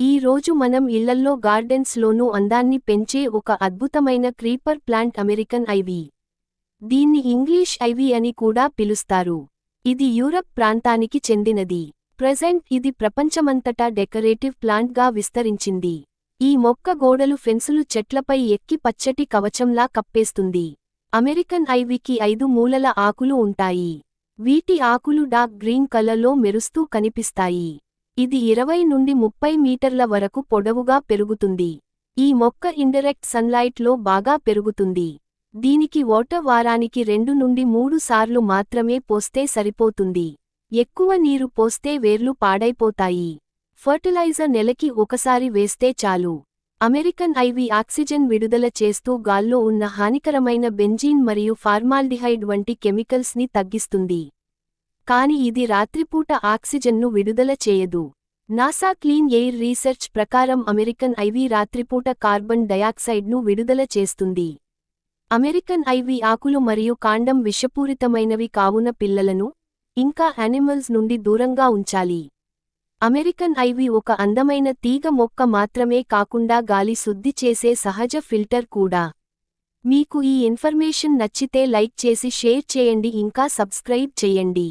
ఈ రోజు మనం ఇళ్ళల్లో గార్డెన్స్ లోనూ అందాన్ని పెంచే ఒక అద్భుతమైన క్రీపర్ ప్లాంట్ అమెరికన్ ఐవీ దీన్ని ఇంగ్లీష్ ఐవీ అని కూడా పిలుస్తారు. ఇది యూరప్ ప్రాంతానికి చెందినది. ప్రెజెంట్ ఇది ప్రపంచమంతటా డెకరేటివ్ ప్లాంట్గా విస్తరించింది. ఈ మొక్క గోడలు ఫెన్సులు చెట్లపై ఎక్కి పచ్చటి కవచంలా కప్పేస్తుంది. అమెరికన్ ఐవీకి ఐదు మూలల ఆకులు ఉంటాయి. వీటి ఆకులు డార్క్ గ్రీన్ కలర్లో మెరుస్తూ కనిపిస్తాయి. ఇది ఇరవై నుండి ముప్పై మీటర్ల వరకు పొడవుగా పెరుగుతుంది. ఈ మొక్క ఇండైరెక్ట్ సన్లైట్లో బాగా పెరుగుతుంది. దీనికి వాటర్ వారానికి రెండు నుండి మూడు సార్లు మాత్రమే పోస్తే సరిపోతుంది. ఎక్కువ నీరు పోస్తే వేర్లు పాడైపోతాయి. ఫర్టిలైజర్ నెలకి ఒకసారి వేస్తే చాలు. అమెరికన్ ఐవి ఆక్సిజన్ విడుదల చేస్తూ గాల్లో ఉన్న హానికరమైన బెంజీన్ మరియు ఫార్మాల్డిహైడ్ వంటి కెమికల్స్ని తగ్గిస్తుంది. కాని ఇది రాత్రిపూట ఆక్సిజన్ను విడుదల చేయదు. నాసా క్లీన్ ఎయిర్ రీసెర్చ్ ప్రకారం అమెరికన్ ఐవీ రాత్రిపూట కార్బన్ డయాక్సైడ్ను విడుదల చేస్తుంది. అమెరికన్ ఐవీ ఆకులు మరియు కాండం విషపూరితమైనవి కావున పిల్లలను ఇంకా యానిమల్స్ నుండి దూరంగా ఉంచాలి. అమెరికన్ ఐవీ ఒక అందమైన తీగ మొక్క మాత్రమే కాకుండా గాలి శుద్ధి చేసే సహజ ఫిల్టర్ కూడా. మీకు ఈ ఇన్ఫర్మేషన్ నచ్చితే లైక్ చేసి షేర్ చేయండి ఇంకా సబ్స్క్రైబ్ చేయండి.